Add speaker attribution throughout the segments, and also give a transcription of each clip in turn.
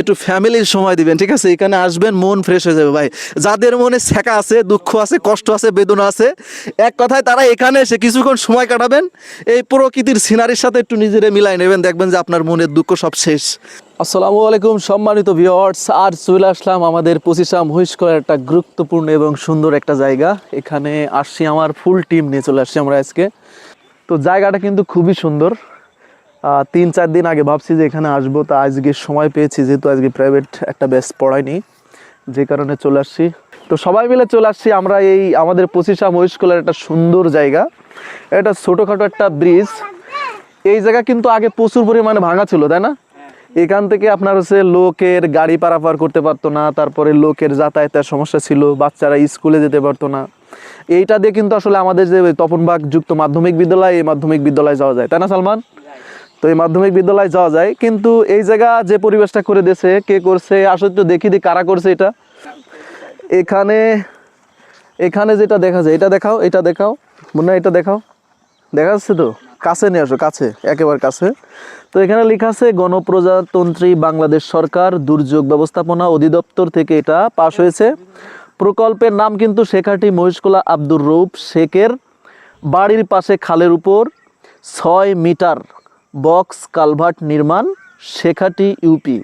Speaker 1: একটু ফ্যামিলির সময় দিবেন ঠিক আছে এখানে আসবেন মন ফ্রেশ হয়ে যাবে ভাই যাদের মনে শেখা আছে দুঃখ আছে কষ্ট আছে বেদনা আছে এক কথায় তারা এখানে এসে কিছুক্ষণ সময় কাটাবেন এই প্রকৃতির সিনারির সাথে একটু নিজেরা মিলাই নেবেন দেখবেন যে আপনার মনের দুঃখ সব শেষ আসসালামু আলাইকুম সম্মানিত ভিওয়ার্স আর চলে আসলাম আমাদের পঁচিশা মহিষ্কর একটা গুরুত্বপূর্ণ এবং সুন্দর একটা জায়গা এখানে আসছি আমার ফুল টিম নিয়ে চলে আসছি আমরা আজকে তো জায়গাটা কিন্তু খুবই সুন্দর তিন চার দিন আগে ভাবছি যে এখানে আসবো তা আজকে সময় পেয়েছি যেহেতু আজকে প্রাইভেট একটা ব্যাস পড়ায়নি যে কারণে চলে আসছি তো সবাই মিলে চলে আসছি আমরা এই আমাদের পঁচিশা মহিষকুলার একটা সুন্দর জায়গা এটা ছোটোখাটো একটা ব্রিজ এই জায়গা কিন্তু আগে প্রচুর পরিমাণে ভাঙা ছিল তাই না এখান থেকে আপনার হচ্ছে লোকের গাড়ি পারাপার করতে পারতো না তারপরে লোকের যাতায়াতের সমস্যা ছিল বাচ্চারা স্কুলে যেতে পারতো না এইটা দিয়ে কিন্তু আসলে আমাদের যে তপনবাগ যুক্ত মাধ্যমিক বিদ্যালয় এই মাধ্যমিক বিদ্যালয়ে যাওয়া যায় তাই না সালমান তো এই মাধ্যমিক বিদ্যালয়ে যাওয়া যায় কিন্তু এই জায়গা যে পরিবেশটা করে দিয়েছে কে করছে আসলে তো দেখি দি কারা করছে এটা এখানে এখানে যেটা দেখা যায় এটা দেখাও এটা দেখাও মনে এটা দেখাও দেখা যাচ্ছে তো কাছে নিয়ে আসো কাছে একেবারে কাছে তো এখানে লেখা আছে গণপ্রজাতন্ত্রী বাংলাদেশ সরকার দুর্যোগ ব্যবস্থাপনা অধিদপ্তর থেকে এটা পাশ হয়েছে প্রকল্পের নাম কিন্তু শেখাটি মহিষকোলা আব্দুর রৌফ শেখের বাড়ির পাশে খালের উপর ছয় মিটার বক্স কালভার্ট নির্মাণ শেখাটি ইউপি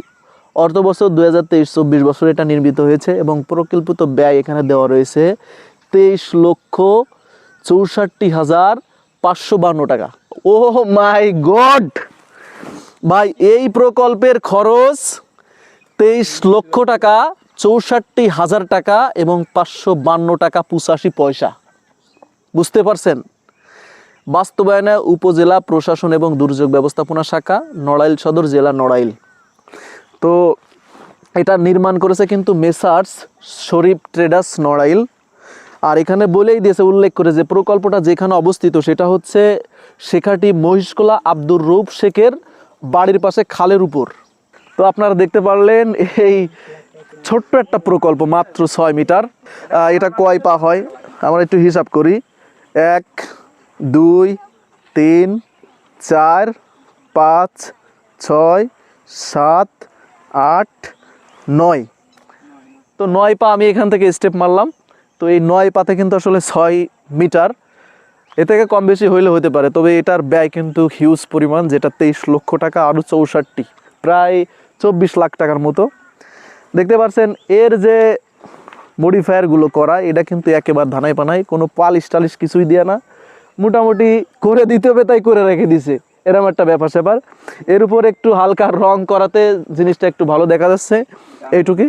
Speaker 1: অর্থবছর দু হাজার তেইশ চব্বিশ বছর এটা নির্মিত হয়েছে এবং প্রকল্পিত ব্যয় এখানে দেওয়া রয়েছে তেইশ লক্ষ চৌষট্টি হাজার পাঁচশো বান্ন টাকা ও মাই গড ভাই এই প্রকল্পের খরচ তেইশ লক্ষ টাকা চৌষট্টি হাজার টাকা এবং পাঁচশো বান্ন টাকা পঁচাশি পয়সা বুঝতে পারছেন বাস্তবায়নে উপজেলা প্রশাসন এবং দুর্যোগ ব্যবস্থাপনা শাখা নড়াইল সদর জেলা নড়াইল তো এটা নির্মাণ করেছে কিন্তু মেসার্স শরীফ ট্রেডার্স নড়াইল আর এখানে বলেই দিয়েছে উল্লেখ করে যে প্রকল্পটা যেখানে অবস্থিত সেটা হচ্ছে শেখাটি মহিষকোলা আব্দুর রুফ শেখের বাড়ির পাশে খালের উপর তো আপনারা দেখতে পারলেন এই ছোট্ট একটা প্রকল্প মাত্র ছয় মিটার এটা কয় পা হয় আমরা একটু হিসাব করি এক দুই তিন চার পাঁচ ছয় সাত আট নয় তো নয় পা আমি এখান থেকে স্টেপ মারলাম তো এই নয় পাতে কিন্তু আসলে ছয় মিটার এ থেকে কম বেশি হইলে হতে পারে তবে এটার ব্যয় কিন্তু হিউজ পরিমাণ যেটা তেইশ লক্ষ টাকা আরও চৌষট্টি প্রায় চব্বিশ লাখ টাকার মতো দেখতে পাচ্ছেন এর যে মডিফায়ারগুলো করা এটা কিন্তু একেবারে ধানায় পানায় কোনো পালিশ টালিশ কিছুই দেওয়া না মোটামুটি করে দিতে হবে তাই করে রেখে দিছে এরম একটা ব্যাপার স্যাপার এর উপর একটু হালকা রং করাতে জিনিসটা একটু ভালো দেখা যাচ্ছে এইটুকুই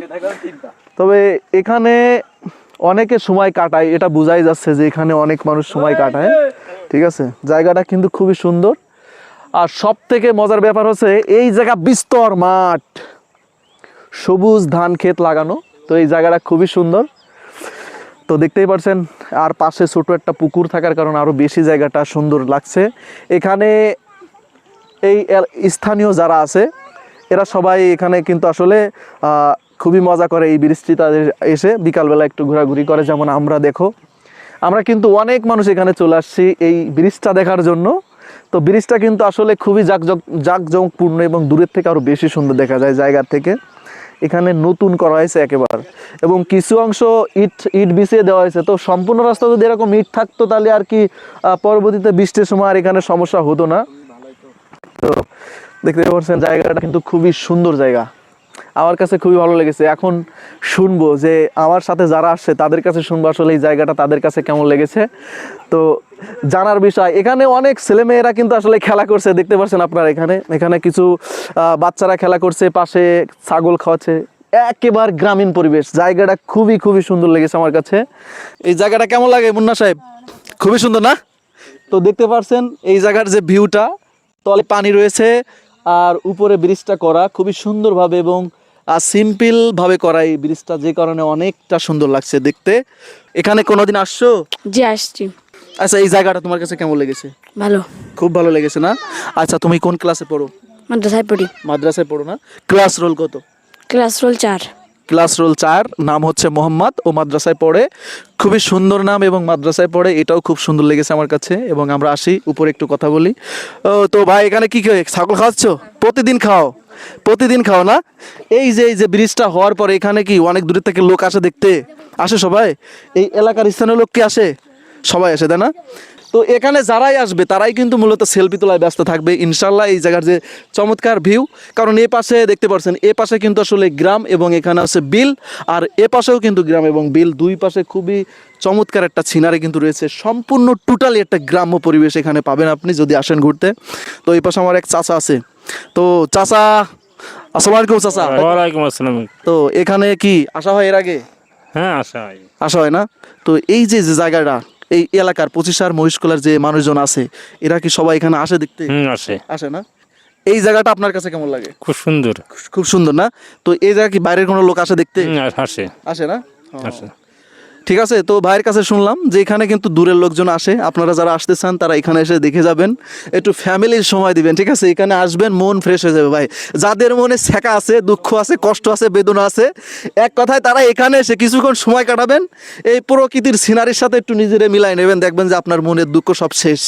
Speaker 1: তবে এখানে অনেকে সময় কাটায় এটা বোঝাই যাচ্ছে যে এখানে অনেক মানুষ সময় কাটায় ঠিক আছে জায়গাটা কিন্তু খুবই সুন্দর আর সব থেকে মজার ব্যাপার হচ্ছে এই জায়গা বিস্তর মাঠ সবুজ ধান ক্ষেত লাগানো তো এই জায়গাটা খুবই সুন্দর তো দেখতেই পারছেন আর পাশে ছোট একটা পুকুর থাকার কারণে আরও বেশি জায়গাটা সুন্দর লাগছে এখানে এই স্থানীয় যারা আছে এরা সবাই এখানে কিন্তু আসলে খুবই মজা করে এই বৃষ্টি তাদের এসে বিকালবেলা একটু ঘোরাঘুরি করে যেমন আমরা দেখো আমরা কিন্তু অনেক মানুষ এখানে চলে আসছি এই ব্রিজটা দেখার জন্য তো ব্রিজটা কিন্তু আসলে খুবই জাঁকজক জাঁকজমকপূর্ণ এবং দূরের থেকে আরও বেশি সুন্দর দেখা যায় জায়গার থেকে এখানে নতুন করা হয়েছে একেবার এবং কিছু অংশ ইট ইট বিছিয়ে দেওয়া হয়েছে তো সম্পূর্ণ রাস্তা যদি এরকম ইট থাকতো তাহলে আর কি পরবর্তীতে বৃষ্টির সময় আর এখানে সমস্যা হতো না তো দেখতে পাচ্ছেন জায়গাটা কিন্তু খুবই সুন্দর জায়গা আমার কাছে খুবই ভালো লেগেছে এখন শুনবো যে আমার সাথে যারা আসছে তাদের কাছে শুনবো আসলে এই জায়গাটা তাদের কাছে কেমন লেগেছে তো জানার বিষয় এখানে অনেক ছেলেমেয়েরা কিন্তু আসলে খেলা করছে দেখতে পাচ্ছেন আপনারা এখানে এখানে কিছু বাচ্চারা খেলা করছে পাশে ছাগল খাওয়াচ্ছে একেবারে গ্রামীণ পরিবেশ জায়গাটা খুবই খুবই সুন্দর লেগেছে আমার কাছে এই জায়গাটা কেমন লাগে মুন্না সাহেব খুবই সুন্দর না তো দেখতে পাচ্ছেন এই জায়গার যে ভিউটা তলে পানি রয়েছে আর উপরে ব্রিজটা করা খুবই সুন্দরভাবে এবং সিম্পলভাবে করা এই ব্রিজটা যে কারণে অনেকটা সুন্দর লাগছে দেখতে এখানে কোনোদিন আসছো জি আসছি আচ্ছা এই জায়গাটা তোমার কাছে কেমন লেগেছে ভালো খুব ভালো লেগেছে না আচ্ছা তুমি কোন ক্লাসে পড়ো মাদ্রাসায় পড়ি মাদ্রাসায় পড়ো না ক্লাস রোল কত
Speaker 2: ক্লাস রোল চার
Speaker 1: ক্লাস রোল চার নাম হচ্ছে মোহাম্মদ ও মাদ্রাসায় পড়ে খুবই সুন্দর নাম এবং মাদ্রাসায় পড়ে এটাও খুব সুন্দর লেগেছে আমার কাছে এবং আমরা আসি উপরে একটু কথা বলি তো ভাই এখানে কি ছাগল খাওয়াচ্ছ প্রতিদিন খাও প্রতিদিন খাও না এই যে এই যে ব্রিজটা হওয়ার পরে এখানে কি অনেক দূরের থেকে লোক আসে দেখতে আসে সবাই এই এলাকার স্থানীয় লোক কি আসে সবাই আসে তাই না তো এখানে যারাই আসবে তারাই কিন্তু মূলত সেলফি তোলায় ব্যস্ত থাকবে ইনশাল্লাহ এই জায়গার যে চমৎকার ভিউ কারণ এ পাশে দেখতে পাচ্ছেন এ পাশে কিন্তু আসলে গ্রাম এবং এখানে আছে বিল আর এ পাশেও কিন্তু গ্রাম এবং বিল দুই পাশে খুবই চমৎকার একটা সিনারি কিন্তু রয়েছে সম্পূর্ণ টোটালি একটা গ্রাম্য পরিবেশ এখানে পাবেন আপনি যদি আসেন ঘুরতে তো এই পাশে আমার এক চাচা আছে তো চাচা আসসালামু চাচা
Speaker 3: ওয়ালাইকুম আসসালাম
Speaker 1: তো এখানে কি আসা হয় এর আগে
Speaker 3: হ্যাঁ আসা হয়
Speaker 1: আসা হয় না তো এই যে জায়গাটা এই এলাকার পঁচিশার মহিষকলার যে মানুষজন আছে এরা কি সবাই এখানে আসে দেখতে আসে আসে না এই জায়গাটা আপনার কাছে কেমন লাগে খুব সুন্দর খুব সুন্দর না তো এই জায়গা কি বাইরের কোনো লোক আসে দেখতে আসে আসে না আসে ঠিক আছে তো ভাইয়ের কাছে শুনলাম যে এখানে কিন্তু দূরের লোকজন আসে আপনারা যারা আসতে চান তারা এখানে এসে দেখে যাবেন একটু ফ্যামিলির সময় দিবেন ঠিক আছে এখানে আসবেন মন ফ্রেশ হয়ে যাবে ভাই যাদের মনে শেখা আছে দুঃখ আছে কষ্ট আছে বেদনা আছে এক কথায় তারা এখানে এসে কিছুক্ষণ সময় কাটাবেন এই প্রকৃতির সিনারির সাথে একটু নিজেরে মিলাই নেবেন দেখবেন যে আপনার মনের দুঃখ সব শেষ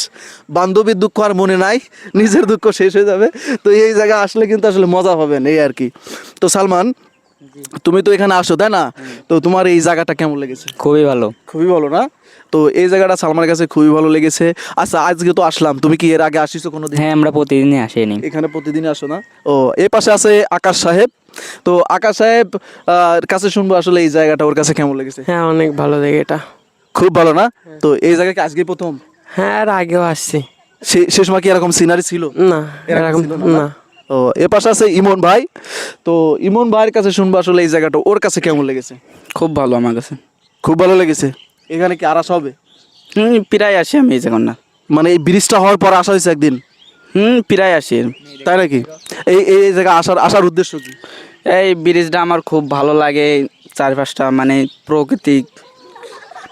Speaker 1: বান্ধবীর দুঃখ আর মনে নাই নিজের দুঃখ শেষ হয়ে যাবে তো এই জায়গায় আসলে কিন্তু আসলে মজা পাবেন এই আর কি তো সালমান তুমি তো এখানে আসো তাই না তো তোমার এই জায়গাটা কেমন লেগেছে খুবই ভালো খুবই ভালো না তো এই জায়গাটা সালমার কাছে খুবই ভালো লেগেছে আচ্ছা আজকে তো আসলাম তুমি কি এর আগে আসিছো কোনো দিন
Speaker 3: হ্যাঁ আমরা প্রতিদিনই আসিনি
Speaker 1: এখানে প্রতিদিন আসো না ও এই পাশে আছে আকাশ সাহেব তো আকাশ সাহেব কাছে শুনবো আসলে এই জায়গাটা ওর কাছে কেমন লেগেছে
Speaker 3: হ্যাঁ অনেক ভালো লাগে এটা
Speaker 1: খুব ভালো না হ্যাঁ। তো এই জায়গাকে আজকে প্রথম
Speaker 3: হ্যাঁ আর আগেও আসছি
Speaker 1: সে সময় কি এরকম সিনারি ছিল
Speaker 3: না এরকম
Speaker 1: না ও এ পাশে আছে ইমন ভাই তো ইমন ভাইয়ের কাছে শুনবো আসলে এই জায়গাটা ওর কাছে কেমন লেগেছে
Speaker 3: খুব ভালো আমার কাছে
Speaker 1: খুব ভালো লেগেছে এখানে কি আরাস হবে
Speaker 3: হুম প্রায় আসি আমি এই জায়গার না
Speaker 1: মানে এই ব্রিজটা হওয়ার পর আসা হয়েছে একদিন
Speaker 3: হুম প্রায় আসি
Speaker 1: তাই নাকি এই এই জায়গা আসার আসার উদ্দেশ্য কি
Speaker 3: এই ব্রিজটা আমার খুব ভালো লাগে চারপাশটা মানে প্রকৃতিক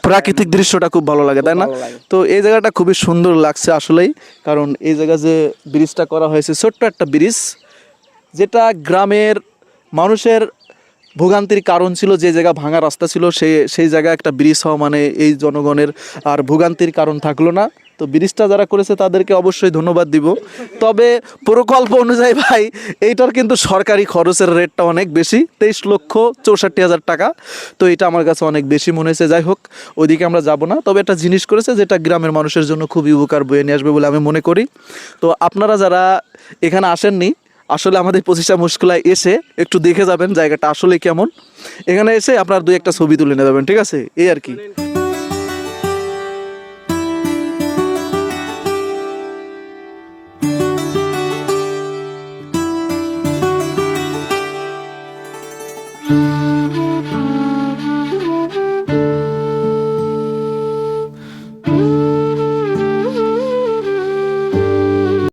Speaker 1: প্রাকৃতিক হ্যাঁ। দৃশ্যটা খুব ভালো লাগে তাই না তো এই জায়গাটা খুবই সুন্দর লাগছে আসলেই কারণ এই জায়গা যে ব্রিজটা করা হয়েছে ছোট্ট একটা ব্রিজ যেটা গ্রামের মানুষের ভোগান্তির কারণ ছিল যে জায়গা ভাঙা রাস্তা ছিল সেই সেই জায়গায় একটা ব্রিজ হওয়া মানে এই জনগণের আর ভোগান্তির কারণ থাকলো না তো ব্রিজটা যারা করেছে তাদেরকে অবশ্যই ধন্যবাদ দিব তবে প্রকল্প অনুযায়ী ভাই এইটার কিন্তু সরকারি খরচের রেটটা অনেক বেশি তেইশ লক্ষ চৌষট্টি হাজার টাকা তো এটা আমার কাছে অনেক বেশি মনে হয়েছে যাই হোক ওইদিকে আমরা যাব না তবে একটা জিনিস করেছে যেটা গ্রামের মানুষের জন্য খুবই উপকার বয়ে নিয়ে আসবে বলে আমি মনে করি তো আপনারা যারা এখানে আসেননি আসলে আমাদের পঁচিশটা মুশকুলায় এসে একটু দেখে যাবেন জায়গাটা আসলে কেমন এখানে এসে আপনার দুই একটা ছবি তুলে নিয়ে যাবেন ঠিক আছে এই আর কি